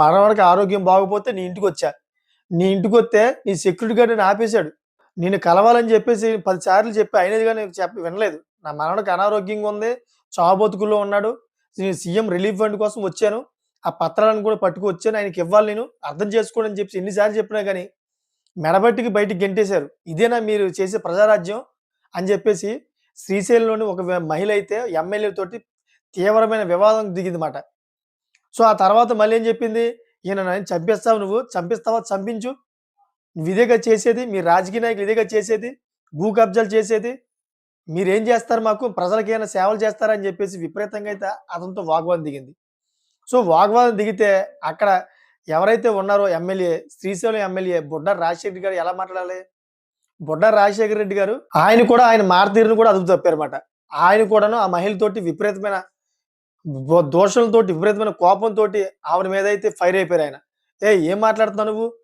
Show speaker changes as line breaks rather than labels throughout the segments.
మరణానికి ఆరోగ్యం బాగోపోతే నీ ఇంటికి వచ్చా? నీ ఇంటికి వస్తే నీ సెక్యూరిటీ గార్డ్ నేను ఆపేశాడు. నేను కలవాలని చెప్పేసి పది సార్లు చెప్పి అయినది కానీ చెప్ప వినలేదు. నా మనవడికి అనారోగ్యంగా ఉంది చావబతుకుల్లో ఉన్నాడు. నేను సీఎం రిలీఫ్ ఫండ్ కోసం వచ్చాను. ఆ పత్రాలను కూడా పట్టుకొచ్చాను. ఆయనకి ఇవ్వాలి నేను. అర్థం చేసుకోండి అని చెప్పి ఎన్నిసార్లు చెప్పినా కానీ మెడబట్టికి బయటికి గెంటేశారు. ఇదేనా మీరు చేసే ప్రజారాజ్యం అని చెప్పేసి శ్రీశైలంలోని ఒక మహిళ అయితే ఎమ్మెల్యే తోటి తీవ్రమైన వివాదం దిగిందన్నమాట సో ఆ తర్వాత మళ్ళీ ఏం చెప్పింది? ఈయన నన్ను చంపేస్తావు నువ్వు చంపిస్తావా చంపించు. నువ్వు ఇదేగా చేసేది మీ రాజకీయ నాయకులు ఇదేగా చేసేది భూ కబ్జాలు చేసేది. మీరేం చేస్తారు మాకు? ప్రజలకి ఏమైనా సేవలు చేస్తారా అని చెప్పేసి విపరీతంగా అయితే అతనితో వాగ్వాదం దిగింది. సో వాగ్వాదం దిగితే అక్కడ ఎవరైతే ఉన్నారో ఎమ్మెల్యే శ్రీశైలం ఎమ్మెల్యే బుడ్డ రాజశేఖర రెడ్డి గారు ఎలా మాట్లాడాలి? బుడ్డ రాజశేఖర రెడ్డి గారు ఆయన కూడా ఆయన మారతీరును కూడా అదుపు తప్పారన్నమాట ఆయన కూడాను ఆ మహిళతోటి విపరీతమైన దోషంతో విపరీతమైన కోపంతో ఆవిడ మీద అయితే ఫైర్ అయిపోయారు ఆయన. ఏ ఏం మాట్లాడుతున్నావు నువ్వు?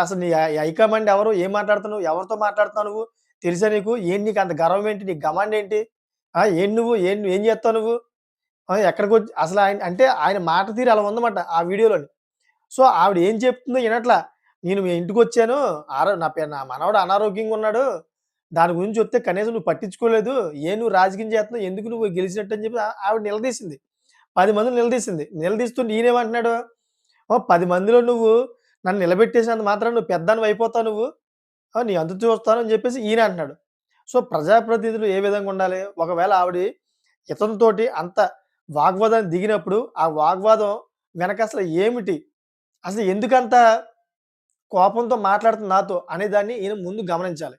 అసలు నీ ఐకమండ్ ఎవరు? ఏం మాట్లాడుతున్నావు? ఎవరితో మాట్లాడుతున్నావు నువ్వు? తెలుసా నీకు? ఏం నీకు అంత గర్వం ఏంటి? నీ గమాండ్ ఏంటి? ఆ, ఏం నువ్వు? ఏం ఏం చేస్తావు నువ్వు? ఎక్కడికి వచ్చి అసలు ఆయన అంటే ఆయన మాట తీరు అలా ఉందన్నమాట ఆ వీడియోలోని. సో ఆవిడ ఏం చెప్తుందో వినట్లా. నేను మీ ఇంటికి వచ్చాను. ఆరో నా పేరు నా మనవడు అనారోగ్యంగా ఉన్నాడు. దాని గురించి వస్తే కనీసం నువ్వు పట్టించుకోలేదు ఏ నువ్వు రాజకీయం చేస్తున్నావు ఎందుకు నువ్వు గెలిచినట్టు అని చెప్పి ఆవిడ నిలదీసింది. పది మందిని నిలదీసింది. నిలదీస్తూ నేనేమంటున్నాడు? "ఓ, పది మందిలో నువ్వు నన్ను నిలబెట్టేసినంత మాత్రం నువ్వు పెద్దాన్ని అయిపోతావు నువ్వు. నీ అంత చూస్తాను అని చెప్పేసి ఈయన అంటున్నాడు. సో ప్రజాప్రతినిధులు ఏ విధంగా ఉండాలి? ఒకవేళ ఆవిడ ఇతనితోటి అంత వాగ్వాదాన్ని దిగినప్పుడు ఆ వాగ్వాదం వెనక అసలు ఏమిటి? అసలు ఎందుకంత కోపంతో మాట్లాడుతుంది నాతో అనేదాన్ని ఈయన ముందు గమనించాలి.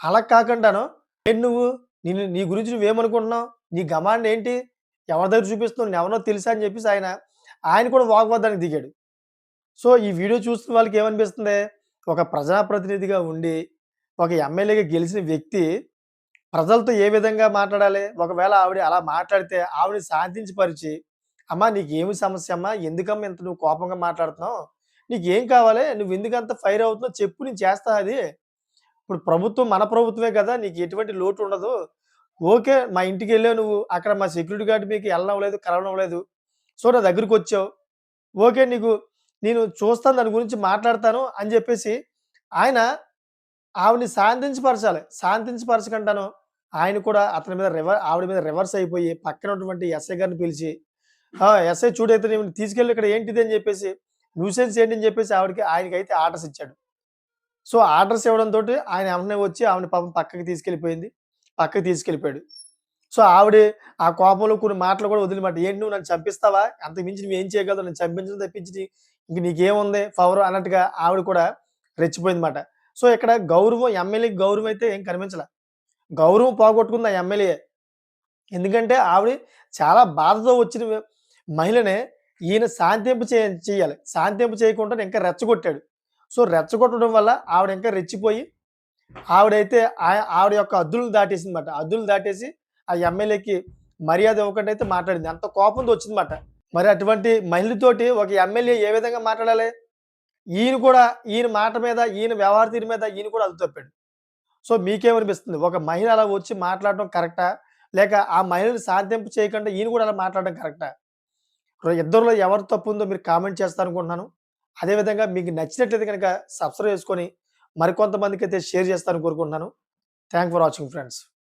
అలా కాకుండాను ఏంటి నువ్వు నేను నీ గురించి నువ్వేమనుకుంటున్నావు? నీ గమాండ్ ఏంటి ఎవరి దగ్గర చూపిస్తున్నావు? నేను ఎవరినో తెలుసా అని చెప్పేసి ఆయన ఆయన కూడా వాగ్వాదానికి దిగాడు. సో ఈ వీడియో చూస్తున్న వాళ్ళకి ఏమనిపిస్తుంది? ఒక ప్రజాప్రతినిధిగా ఉండి ఒక ఎమ్మెల్యేగా గెలిచిన వ్యక్తి ప్రజలతో ఏ విధంగా మాట్లాడాలి? ఒకవేళ ఆవిడ అలా మాట్లాడితే ఆవిడ శాంతించిపరిచి అమ్మా నీకు ఏమి సమస్య అమ్మా? ఎందుకమ్మా ఇంత నువ్వు కోపంగా మాట్లాడుతున్నావు? నీకు ఏం కావాలి? నువ్వు ఎందుకంత ఫైర్ అవుతున్నావు? చెప్పు నేను చేస్తా అది. ఇప్పుడు ప్రభుత్వం మన ప్రభుత్వమే కదా నీకు ఎటువంటి లోటు ఉండదు. ఓకే మా ఇంటికి వెళ్ళావు నువ్వు అక్కడ మా సెక్యూరిటీ గార్డ్ మీకు వెళ్ళనవ్వలేదు కలవనవ్వలేదు. సో నా దగ్గరికి వచ్చావు. ఓకే నీకు నేను చూస్తాను దాని గురించి మాట్లాడతాను అని చెప్పేసి ఆయన ఆవిడని శాంతించపరచాలి. శాంతించపరచకుండాను ఆయన కూడా అతని మీద రివర్ ఆవిడ మీద రివర్స్ అయిపోయి పక్కన ఉన్నటువంటి ఎస్ఐ గారిని పిలిచి "ఆ, ఎస్ఐ చూడైతే నేను తీసుకెళ్ళి ఇక్కడ ఏంటిది? అని చెప్పేసి న్యూసెన్స్ ఏంటి? అని చెప్పేసి ఆవిడకి ఆయనకైతే ఆర్డర్స్ ఇచ్చాడు. సో ఆర్డర్స్ ఇవ్వడంతో ఆయన వెంటనే వచ్చి ఆవిడ పాపం పక్కకి తీసుకెళ్ళిపోయింది. పక్కకి తీసుకెళ్ళిపోయాడు. సో ఆవిడ ఆ కోపంలో కొన్ని మాటలు కూడా వదిలిమాట ఏంటి నువ్వు నన్ను చంపిస్తావా? అంత మించి నువ్వు ఏం చేయగలదు నన్ను చంపించడం తప్పించి ఇంక నీకేముంది? పవర్ అన్నట్టుగా ఆవిడ కూడా రెచ్చిపోయింది మాట సో ఇక్కడ గౌరవం ఎమ్మెల్యేకి గౌరవం అయితే ఏం కనిపించలే. గౌరవం పోగొట్టుకుంది ఆ ఎమ్మెల్యే. ఎందుకంటే ఆవిడ చాలా బాధతో వచ్చిన మహిళనే ఈయన శాంతింపు చేయాలి. శాంతింపు చేయకుండా ఇంకా రెచ్చగొట్టాడు. సో రెచ్చగొట్టడం వల్ల ఆవిడ ఇంకా రెచ్చిపోయి ఆవిడైతే ఆవిడ యొక్క అద్దులు దాటేసిందనమాట అద్దులు దాటేసి ఆ ఎమ్మెల్యేకి మర్యాద ఇవ్వకుండా అయితే మాట్లాడింది. అంత కోపంతో వచ్చిందన్నమాట. మరి అటువంటి మహిళతోటి ఒక ఎమ్మెల్యే ఏ విధంగా మాట్లాడాలి? ఈయన కూడా ఈయన మాట మీద ఈయన వ్యవహార తీరు మీద ఈయన కూడా అది తప్పాడు. సో మీకేమనిపిస్తుంది? ఒక మహిళ అలా వచ్చి మాట్లాడడం కరెక్టా? లేక ఆ మహిళను శాంతింపు చేయకుండా ఈయన కూడా అలా మాట్లాడడం కరెక్టా? ఇద్దరులో ఎవరు తప్పు ఉందో మీరు కామెంట్ చేస్తారనుకుంటున్నాను. అదేవిధంగా మీకు నచ్చినట్లయితే కనుక సబ్స్క్రైబ్ చేసుకొని మరికొంతమందికి అయితే షేర్ చేస్తారని కోరుకుంటున్నాను. Thank for watching friends